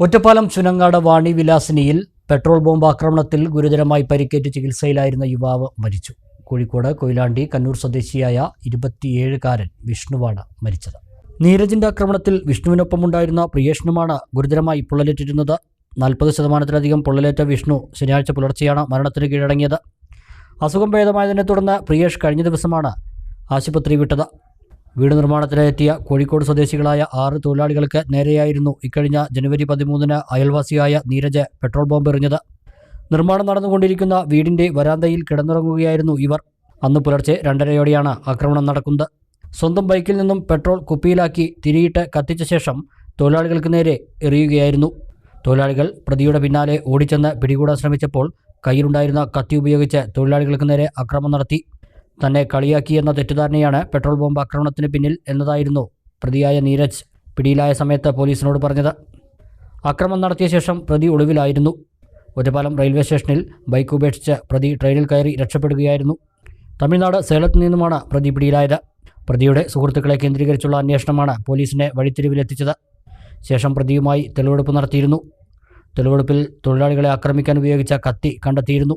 ഒറ്റപ്പാലം ചുനങ്ങാട് വാണി വിലാസിനിയിൽ petrol bomb ആക്രമണത്തിൽ ഗുരുതരമായി പരിക്കേറ്റ് ചികിത്സയിലായിരുന്ന യുവാവ് മരിച്ചു. കോഴിക്കോട് കൊയിലാണ്ടി കണ്ണൂർ സ്വദേശിയായ ഇരുപത്തിയേഴുകാരൻ വിഷ്ണുവാണ് മരിച്ചത്. നീരജിന്റെ ആക്രമണത്തിൽ വിഷ്ണുവിനൊപ്പമുണ്ടായിരുന്ന പ്രിയേഷ്ണുമാണ് ഗുരുതരമായി പൊള്ളലേറ്റിരുന്നത്. നാൽപ്പത് ശതമാനത്തിലധികം പൊള്ളലേറ്റ വിഷ്ണു ശനിയാഴ്ച പുലർച്ചെയാണ് മരണത്തിന് കീഴടങ്ങിയത്. അസുഖം ഭേദമായതിനെ തുടർന്ന് പ്രിയേഷ് കഴിഞ്ഞ ദിവസമാണ് ആശുപത്രി വിട്ടത്. വീട് നിർമ്മാണത്തിനെത്തിയ കോഴിക്കോട് സ്വദേശികളായ ആറ് തൊഴിലാളികൾക്ക് നേരെയായിരുന്നു ഇക്കഴിഞ്ഞ ജനുവരി പതിമൂന്നിന് അയൽവാസിയായ നീരജ് പെട്രോൾ ബോംബ് എറിഞ്ഞത്. നിർമ്മാണം നടന്നുകൊണ്ടിരിക്കുന്ന വീടിന്റെ വരാന്തയിൽ കിടന്നുറങ്ങുകയായിരുന്നു ഇവർ. അന്ന് പുലർച്ചെ രണ്ടരയോടെയാണ് ആക്രമണം നടക്കുന്നത്. സ്വന്തം ബൈക്കിൽ നിന്നും പെട്രോൾ കുപ്പിയിലാക്കി തിരിയിട്ട് കത്തിച്ച ശേഷം തൊഴിലാളികൾക്ക് നേരെ എറിയുകയായിരുന്നു. തൊഴിലാളികൾ പ്രതിയുടെ പിന്നാലെ ഓടിച്ചെന്ന് പിടികൂടാൻ ശ്രമിച്ചപ്പോൾ കയ്യിലുണ്ടായിരുന്ന കത്തി ഉപയോഗിച്ച് തൊഴിലാളികൾക്ക് നേരെ ആക്രമണം നടത്തി. തന്നെ കളിയാക്കിയെന്ന തെറ്റിദ്ധാരണയാണ് പെട്രോൾ ബോംബ് ആക്രമണത്തിന് പിന്നിൽ എന്നതായിരുന്നു പ്രതിയായ നീരജ് പിടിയിലായ സമയത്ത് പോലീസിനോട് പറഞ്ഞത്. ആക്രമണം നടത്തിയ ശേഷം പ്രതി ഒളിവിലായിരുന്നു. ഒറ്റപ്പാലം റെയിൽവേ സ്റ്റേഷനിൽ ബൈക്ക് ഉപേക്ഷിച്ച് പ്രതി ട്രെയിനിൽ കയറി രക്ഷപ്പെടുകയായിരുന്നു. തമിഴ്നാട് സേലത്ത് നിന്നുമാണ് പ്രതി പിടിയിലായത്. പ്രതിയുടെ സുഹൃത്തുക്കളെ കേന്ദ്രീകരിച്ചുള്ള അന്വേഷണമാണ് പോലീസിനെ വഴിത്തിരിവിലെത്തിച്ചത്. ശേഷം പ്രതിയുമായി തെളിവെടുപ്പ് നടത്തിയിരുന്നു. തെളിവെടുപ്പിൽ തൊഴിലാളികളെ ആക്രമിക്കാൻ ഉപയോഗിച്ച കത്തി കണ്ടെത്തിയിരുന്നു.